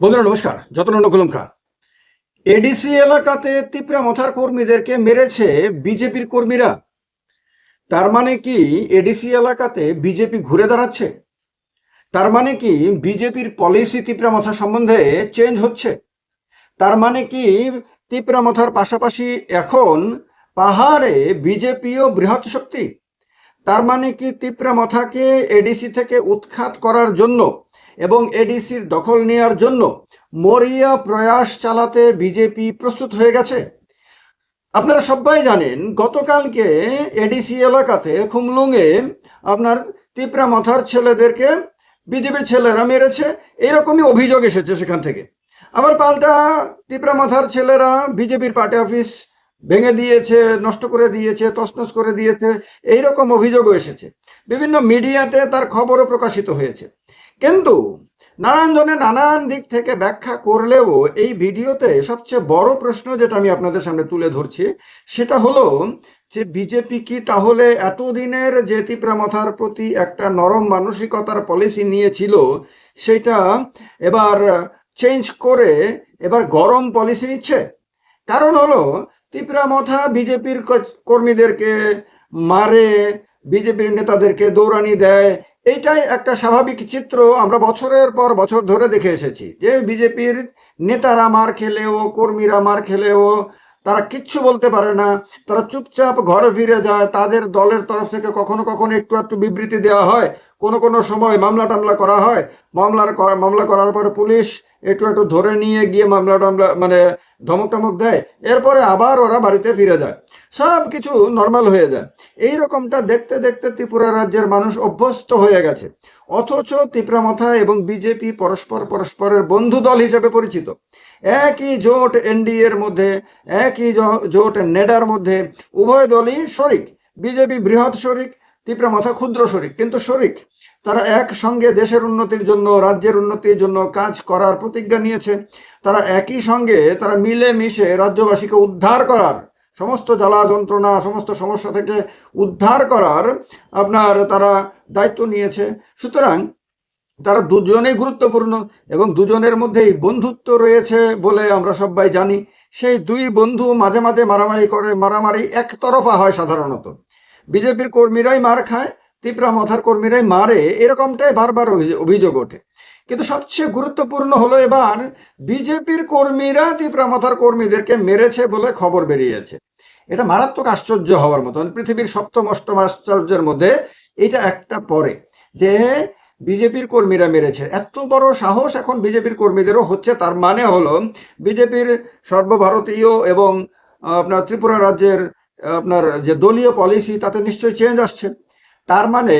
বন্ধুরা, নমস্কার। যতন অনুকূলম খা এডিসি এলাকাতে তিপ্রা মথার কর্মীদেরকে মেরেছে বিজেপির কর্মীরা। তার মানে কি এডিসি এলাকাতে বিজেপি ঘুরে দাঁড়াচ্ছে? তার মানে কি বিজেপির পলিসি তিপ্রা মথা সম্বন্ধে চেঞ্জ হচ্ছে? তার মানে কি তিপ্রা মথার পাশাপাশি এখন পাহাড়ে বিজেপিও বৃহৎ শক্তি? তার মানে কি তিপ্রা মথাকে এডিসি থেকে উৎখাত করার জন্য এবং এডিসির দখল নেওয়ার জন্য মরিয়া প্রয়াস চালাতে বিজেপি প্রস্তুত হয়ে গেছে। আপনারা সবাই জানেন, গতকালকে এডিসি এলাকাতে খুমলুঙে আপনার তিপ্রা মথার ছেলেদেরকে বিজেপির ছেলেরা মেরেছে। এরকমই অভিযোগ এসেছে সেখান থেকে। আবার পাল্টা তিপ্রা মাথার ছেলেরা বিজেপির পার্টি অফিস ভেঙে দিয়েছে, নষ্ট করে দিয়েছে, তছনছ করে দিয়েছে, এইরকম অভিযোগও এসেছে। বিভিন্ন মিডিয়াতে তার খবরও প্রকাশিত হয়েছে। কিন্তু নানান জনে নানান দিক থেকে ব্যাখ্যা করলেও এই ভিডিওতে সবচেয়ে বড় প্রশ্ন যেটা আমি আপনাদের সামনে তুলে ধরছি, সেটা হলো যে বিজেপি কি তাহলে এতদিনের যে তিপ্রামথার প্রতি একটা নরম মানসিকতার পলিসি নিয়েছিল, সেটা এবার চেঞ্জ করে এবার গরম পলিসি নিচ্ছে? কারণ হলো তিপ্রামথা বিজেপির কর্মীদেরকে মারে, বিজেপির নেতাদেরকে দৌড়ানি দেয় এইটাই একটা স্বাভাবিক চিত্র আমরা বছরের পর বছর ধরে দেখে এসেছি যে বিজেপির নেতারা মার খেলেও, কর্মীরা মার খেলেও, তারা কিচ্ছু বলতে পারে না। তারা চুপচাপ ঘরে ফিরে যায়। তাদের দলের তরফ থেকে কখনো কখনো একটু একটু বিবৃতি দেওয়া হয়। কোনো কোনো সময় মামলা টামলা করা হয়। মামলার মামলা করার পরে পুলিশ একটু একটু ধরে নিয়ে গিয়ে মামলা টামলা মানে ধমক টমক দেয়। এরপরে আবার ওরা বাড়িতে ফিরে যায়। সব কিছু নর্মাল হয়ে যায়। এই রকমটা দেখতে দেখতে ত্রিপুরা রাজ্যের মানুষ অভ্যস্ত হয়ে গেছে। অথচ তিপ্রামথা এবং বিজেপি পরস্পর পরস্পরের বন্ধু দল হিসেবে পরিচিত। একই জোট এনডিএর মধ্যে, একই জোট নেডার মধ্যে উভয় দলই শরিক। বিজেপি বৃহৎ শরিক, ত্রিপুরা তিপ্রামথা ক্ষুদ্র শরিক, কিন্তু শরিক। তারা একসঙ্গে দেশের উন্নতির জন্য, রাজ্যের উন্নতির জন্য কাজ করার প্রতিজ্ঞা নিয়েছে। তারা একই সঙ্গে তারা মিলে মিশে রাজ্যবাসীকে উদ্ধার করার সমস্ত জ্বালা যন্ত্রণা, সমস্ত সমস্যা থেকে উদ্ধার করার আপনার তারা দায়িত্ব নিয়েছে। সুতরাং তারা দুজনেই গুরুত্বপূর্ণ এবং দুজনের মধ্যেই বন্ধুত্ব রয়েছে বলে আমরা সবাই জানি। সেই দুই বন্ধু মাঝে মাঝে মারামারি করে, মারামারি একতরফা হয় সাধারণত। বিজেপির কর্মীরাই মার খায়, তিপ্রা মথার কর্মীরাই মারে, এরকমটাই বারবার অভি- অভিযোগ ওঠে। কিন্তু সবচেয়ে গুরুত্বপূর্ণ হলো এবার বিজেপির কর্মীরা তিপ্রা মাথার কর্মীদেরকে মেরেছে বলে খবর বেরিয়েছে। এটা মারাত্মক আশ্চর্য হওয়ার মতো। মানে পৃথিবীর সপ্তম, অষ্টম আশ্চর্যের মধ্যে এটা একটা পরে যে বিজেপির কর্মীরা মেরেছে। এত বড় সাহস এখন বিজেপির কর্মীদেরও হচ্ছে, তার মানে হলো বিজেপির সর্বভারতীয় এবং আপনার ত্রিপুরা রাজ্যের, আপনার যে দলীয় পলিসি তাতে নিশ্চয়ই চেঞ্জ আসছে। তার মানে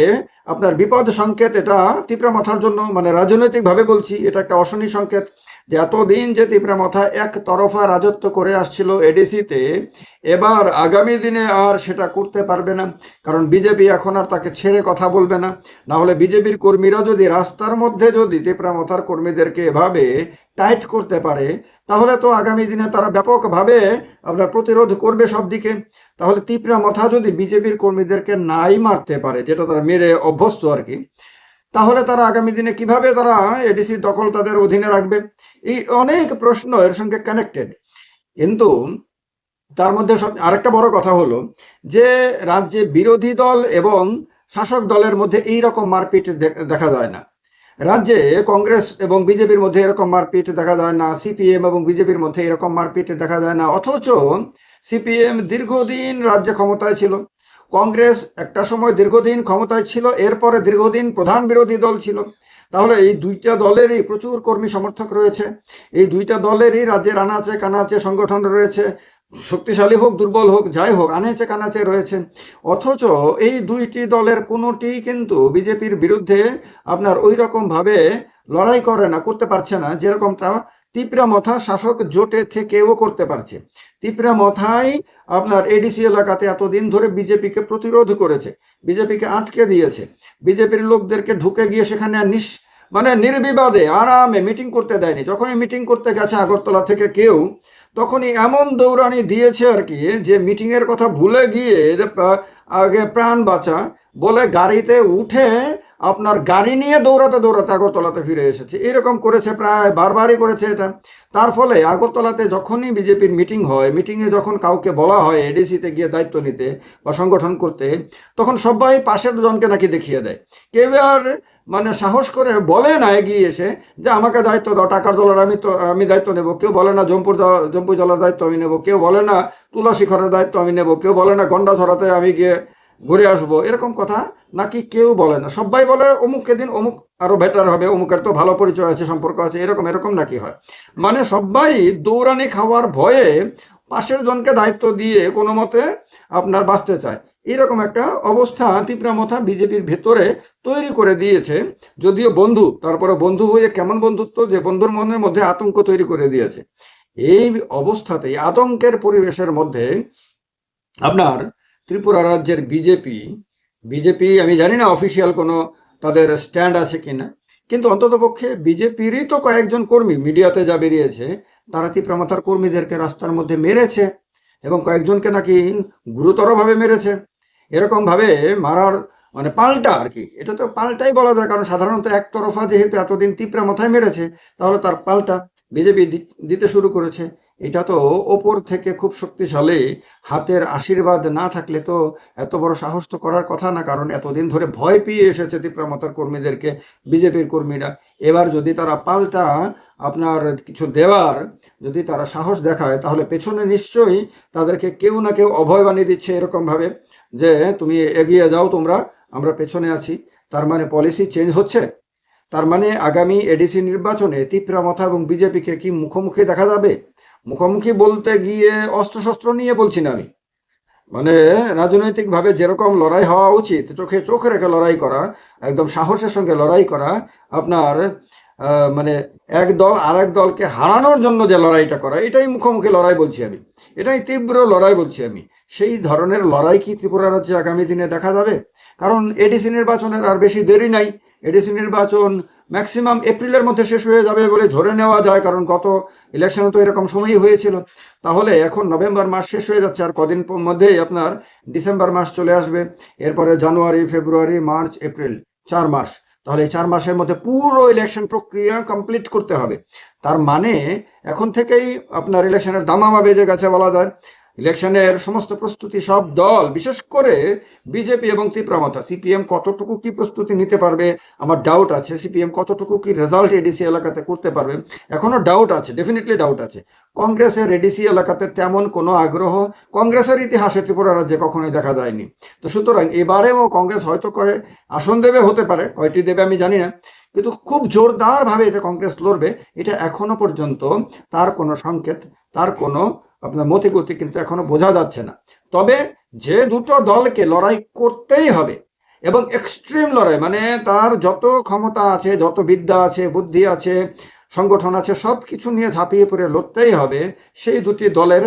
আপনার বিপদ সংকেত এটা তিপ্রা মাথার জন্য মানে রাজনৈতিকভাবে বলছি, এটা একটা অশনি সংকেত। যে এতদিন যে তিপ্রা মাথা এক তরফা রাজত্ব করে আসছিল এডিসিতে, এবার আগামী দিনে আর সেটা করতে পারবে না। কারণ বিজেপি এখন আর তাকে ছেড়ে কথা বলবে না। না হলে বিজেপির কর্মীরা যদি রাস্তার মধ্যে যদি তিপ্রা মাথার কর্মীদেরকে এভাবে টাইট করতে পারে, তাহলে তো আগামী দিনে তারা ব্যাপকভাবে আপনার প্রতিরোধ করবে সব দিকে। তাহলে তিপ্রা মাথা যদি বিজেপির কর্মীদেরকে নাই মারতে পারে, যেটা তারা মেরে অভ্যস্ত আর কি তাহলে তারা আগামী দিনে কীভাবে তারা এডিসি দখল তাদের অধীনে রাখবে? এই অনেক প্রশ্ন এর সঙ্গে কানেক্টেড কিন্তু তার মধ্যে আরেকটা বড় কথা হলো যে, রাজ্যে বিরোধী দল এবং শাসক দলের মধ্যে এই রকম মারপিট দেখা যায় না। রাজ্যে কংগ্রেস এবং বিজেপির মধ্যে এরকম মারপিট দেখা যায় না সিপিএম এবং বিজেপির মধ্যে এরকম মারপিট দেখা যায় না, অথচ সিপিএম দীর্ঘদিন রাজ্যে ক্ষমতায় ছিল। কংগ্রেস একটা সময় দীর্ঘদিন ক্ষমতায় ছিল, এরপরে দীর্ঘদিন প্রধান বিরোধী দল ছিল। তাহলে এই দুইটা দলেরই প্রচুর কর্মী সমর্থক রয়েছে। এই দুইটা দলেরই রাজ্যের আনাচে কানাচে সংগঠন রয়েছে। শক্তিশালী হোক, দুর্বল হোক, যাই হোক, আনাচে কানাচে রয়েছে। অথচ এই দুইটি দলের কোনোটি কিন্তু বিজেপির বিরুদ্ধে আপনার ওই রকমভাবে লড়াই করে না, করতে পারছে না, যেরকমটা তিপ্রা মথা শাসক জোটে থেকেও করতে পারছে। তিপ্রা মথাই আপনার এডিসি এলাকাতে এতদিন ধরে বিজেপিকে প্রতিরোধ করেছে, বিজেপিকে আটকে দিয়েছে। বিজেপির লোকদেরকে ঢুকে গিয়ে সেখানে নিস মানে নির্বিবাদে আরামে মিটিং করতে দেয়নি। যখনই মিটিং করতে গেছে আগরতলা থেকে কেউ, তখনই এমন দৌড়ানি দিয়েছে আর কি যে মিটিংয়ের কথা ভুলে গিয়ে, আগে প্রাণ বাঁচা বলে গাড়িতে উঠে আপনার গাড়ি নিয়ে দৌড়াতে দৌড়াতে আগরতলাতে ফিরে এসেছে। এরকম করেছে প্রায় বারবারই করেছে এটা। তার ফলে আগরতলাতে যখনই বিজেপির মিটিং হয় মিটিংয়ে যখন কাউকে বলা হয় এডিসিতে গিয়ে দায়িত্ব নিতে বা সংগঠন করতে, তখন সবাই পাশের জনকে নাকি দেখিয়ে দেয়। কেউ আর মানে সাহস করে বলে না এগিয়ে এসে যে, আমাকে দায়িত্ব দাও, টাকার দলের আমি তো, আমি দায়িত্ব নেব। কেউ বলে না, জম্পুর জম্পু জলার দায়িত্ব আমি নেব। কেউ বলে না তুলা শিখরের দায়িত্ব আমি নেব। কেউ বলে না গন্ডা ধরাতে আমি গিয়ে ঘুরে আসব, এরকম কথা নাকি কেউ বলে না। সবাই বলে, অমুককে দিন অমুক আরও বেটার হবে, অমুকের তো ভালো পরিচয় আছে, সম্পর্ক আছে। এরকম এরকম নাকি হয়? মানে সবাই দৌড়ানি খাওয়ার ভয়ে পাশের জনকে দায়িত্ব দিয়ে কোনো মতে আপনার বাঁচতে চায়। এরকম একটা অবস্থা তীব্রামথা বিজেপির ভেতরে তৈরি করে দিয়েছে। যদিও বন্ধু, তারপরে বন্ধু হয়ে কেমন বন্ধুত্ব যে বন্ধুর মনের মধ্যে আতঙ্ক তৈরি করে দিয়েছে। এই অবস্থাতে আতঙ্কের পরিবেশের মধ্যে আপনার ত্রিপুরা রাজ্যের বিজেপি বিজেপি, আমি জানি না অফিসিয়াল কোনো তাদের স্ট্যান্ড আছে কিনা, কিন্তু অন্ততপক্ষে বিজেপিরই তো কয়েকজন কর্মী মিডিয়াতে যা বেরিয়েছে, তারা তীব্রামাথার কর্মীদেরকে রাস্তার মধ্যে মেরেছে এবং কয়েকজনকে নাকি গুরুতরভাবে মেরেছে। এরকম ভাবে মারার মানে পাল্টা আর কি, এটা তো পাল্টাই বলা যায়, কারণ সাধারণত একতরফা যেহেতু এতদিন তীব্রা মাথায় মেরেছে, তাহলে তার পাল্টা বিজেপি দিতে শুরু করেছে। এটা তো ওপর থেকে খুব শক্তিশালী। হাতের আশীর্বাদ না থাকলে তো এত বড় সাহস তো করার কথা না, কারণ এতদিন ধরে ভয় পেয়ে এসেছে তীব্রামতার কর্মীদেরকে, বিজেপির কর্মীরা। এবার যদি তারা পাল্টা আপনার কিছু দেওয়ার, যদি তারা সাহস দেখায়, তাহলে পেছনে নিশ্চয়ই তাদেরকে কেউ না কেউ অভয় বানিয়ে দিচ্ছে এরকমভাবে যে, তুমি এগিয়ে যাও তোমরা, আমরা পেছনে আছি। তার মানে পলিসি চেঞ্জ হচ্ছে? তার মানে আগামী এডিসি নির্বাচনে তীব্রামথা এবং বিজেপিকে কি মুখোমুখি দেখা যাবে? মুখোমুখি বলতে গিয়ে অস্ত্রশস্ত্র নিয়ে বলছি না আমি। মানে রাজনৈতিকভাবে যেরকম লড়াই হওয়া উচিত, চোখে চোখ রেখে লড়াই করা, একদম সাহসের সঙ্গে লড়াই করা, আপনার মানে এক দল আর এক দলকে হারানোর জন্য যে লড়াইটা করা, এটাই মুখোমুখি লড়াই বলছি আমি। এটাই তীব্র লড়াই বলছি আমি। সেই ধরনের লড়াই কি ত্রিপুরা রাজ্যে আগামী দিনে দেখা যাবে? কারণ এডিসি নির্বাচনের আর বেশি দেরি নাই। এডিসি নির্বাচন ম্যাক্সিমাম এপ্রিলের মধ্যে শেষ হয়ে যাবে বলে ধরে নেওয়া যায়, কারণ গত ইলেকশনে তো এরকম সময়ই হয়েছিল। তাহলে এখন নভেম্বর মাস শেষ হয়ে যাচ্ছে, আর কদিন মধ্যেই আপনার ডিসেম্বর মাস চলে আসবে। এরপরে জানুয়ারি, ফেব্রুয়ারি, মার্চ, এপ্রিল, চার মাস। তাহলে এই চার মাসের মধ্যে পুরো ইলেকশন প্রক্রিয়া কমপ্লিট করতে হবে। তার মানে এখন থেকেই আপনার ইলেকশনের দামামা বেজে গেছে বলা যায়। ইলেকশনের সমস্ত প্রস্তুতি সব দল, বিশেষ করে বিজেপি এবং তীব্রামতা সিপিএম কতটুকু কি প্রস্তুতি নিতে পারবে? আমার ডাউট আছে। সিপিএম কতটুকু কি রেজাল্ট এডিসি এলাকাতে করতে পারবে? এখনও ডাউট আছে ডেফিনেটলি ডাউট আছে। কংগ্রেসের এডিসি এলাকাতে তেমন কোনো আগ্রহ, কংগ্রেসের ইতিহাসে ত্রিপুরা রাজ্যে কখনোই দেখা যায়নি। তো সুতরাং এবারেও কংগ্রেস হয়তো কয়ে আসন দেবে হতে পারে, কয়টি দেবে আমি জানি না। কিন্তু খুব জোরদারভাবে যে কংগ্রেস লড়বে, এটা এখনও পর্যন্ত তার কোনো সংকেত, তার কোনো আপনার মতিগতি কিন্তু এখনও বোঝা যাচ্ছে না। তবে যে দুটো দলকে লড়াই করতেই হবে এবং এক্সট্রিম লড়াই মানে তার যত ক্ষমতা আছে, যত বিদ্যা আছে, বুদ্ধি আছে, সংগঠন আছে সব কিছু নিয়ে ঝাঁপিয়ে পড়ে লড়তেই হবে, সেই দুটি দলের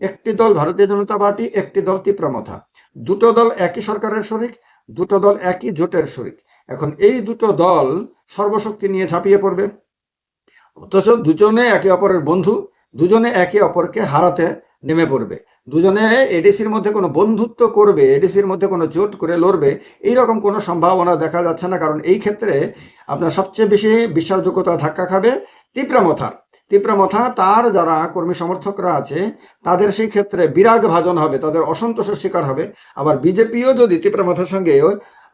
একটি দল ভারতীয় জনতা পার্টি, একটি দল তীব্রমথা দুটো দল একই সরকারের শরিক, দুটো দল একই জোটের শরিক। এখন এই দুটো দল সর্বশক্তি নিয়ে ঝাঁপিয়ে পড়বে। অথচ দুজনে একে অপরের বন্ধু। দুজনে একে অপরকে হারাতে নেমে পড়বে। দুজনে এডিসির মধ্যে কোনো বন্ধুত্ব করবে এডিসির মধ্যে কোনো জোট করে লড়বে, এইরকম কোনো সম্ভাবনা দেখা যাচ্ছে না। কারণ এই ক্ষেত্রে আপনার সবচেয়ে বেশি বিশ্বাসযোগ্যতা ধাক্কা খাবে তীব্রামথা তীব্রামথা তার যারা কর্মী সমর্থকরা আছে, তাদের সেই ক্ষেত্রে বিরাগ ভাজন হবে, তাদের অসন্তোষের শিকার হবে। আবার বিজেপিও যদি তীব্রামথার সঙ্গে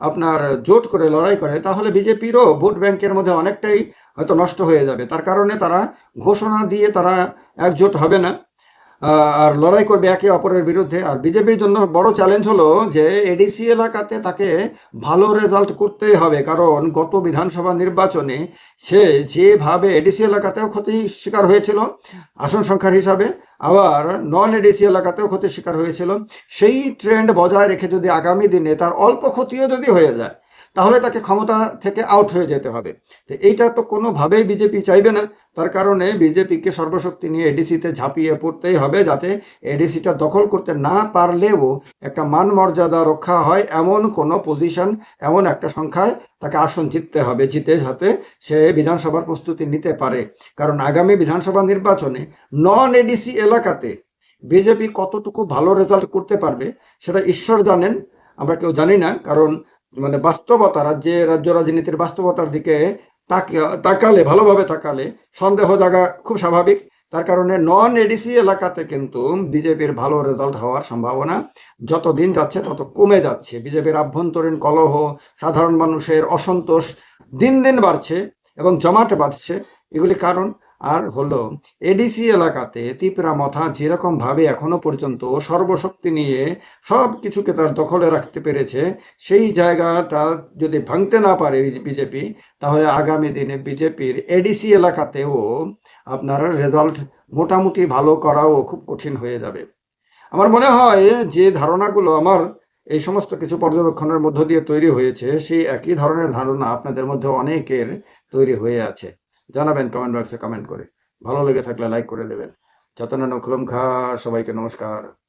আপনার জোট করে লড়াই করে, তাহলে বিজেপিরও ভোট ব্যাংকের মধ্যে অনেকটাই হয়তো নষ্ট হয়ে যাবে। তার কারণে তারা ঘোষণা দিয়ে তারা একজোট হবে না। আর লড়াই করবে একে অপরের বিরুদ্ধে। আর বিজেপির জন্য বড় চ্যালেঞ্জ হলো যে এডিসি এলাকাতে তাকে ভালো রেজাল্ট করতেই হবে, কারণ গত বিধানসভা নির্বাচনে সে যেভাবে এডিসি এলাকাতেও ক্ষতি শিকার হয়েছিল, আসন সংখ্যার হিসাবে, আবার নন এডিসি এলাকাতেও ক্ষতির শিকার হয়েছিল, সেই ট্রেন্ড বজায় রেখে যদি আগামী দিনে তার অল্প ক্ষতিও যদি হয়ে যায় তাহলে তাকে ক্ষমতা থেকে আউট হয়ে যেতে হবে। তো এইটা তো কোনোভাবেই বিজেপি চাইবে না। তার কারণে বিজেপিকে সর্বশক্তি নিয়ে এডিসিতে ঝাঁপিয়ে পড়তেই হবে যাতে এডিসিটা দখল করতে না পারলেও একটা মান মর্যাদা রক্ষা হয় এমন কোনো পজিশন এমন একটা সংখ্যায় তাকে আসন জিততে হবে, জিতে যাতে সে বিধানসভার প্রস্তুতি নিতে পারে। কারণ আগামী বিধানসভা নির্বাচনে নন এডিসি এলাকাতে বিজেপি কতটুকু ভালো রেজাল্ট করতে পারবে, সেটা ঈশ্বর জানেন, আমরা কেউ জানি না। কারণ মানে বাস্তবতা, রাজ্যে, রাজ্য রাজনীতির বাস্তবতার দিকে তাক- তাকালে, ভালোভাবে তাকালে সন্দেহ জাগা খুব স্বাভাবিক। তার কারণে নন এডিসি এলাকাতে কিন্তু বিজেপির ভালো রেজাল্ট হওয়ার সম্ভাবনা যত দিন যাচ্ছে তত কমে যাচ্ছে। বিজেপির আভ্যন্তরীণ কলহ, সাধারণ মানুষের অসন্তোষ দিন দিন বাড়ছে এবং জমাট বাড়ছে। এগুলি কারণ। আর হলো এডিসি এলাকাতে তিপরা মথা যেরকম ভাবে এখনও পর্যন্ত সর্বশক্তি নিয়ে সব কিছুকে তার দখলে রাখতে পেরেছে, সেই জায়গাটা যদি ভাঙতে না পারে বিজেপি তাহলে আগামী দিনে বিজেপির এডিসি এলাকাতেও আপনার রেজাল্ট মোটামুটি ভালো করাও খুব কঠিন হয়ে যাবে। আমার মনে হয় যে ধারণাগুলো আমার এই সমস্ত কিছু পর্যবেক্ষণের মধ্য দিয়ে তৈরি হয়েছে, সেই একই ধরনের ধারণা আপনাদের মধ্যে অনেকের তৈরি হয়ে আছে। জানাবেন কমেন্ট বক্সে কমেন্ট করে। ভালো লেগে থাকলে লাইক করে দেবেন। যতন নখলম খা সবাইকে নমস্কার।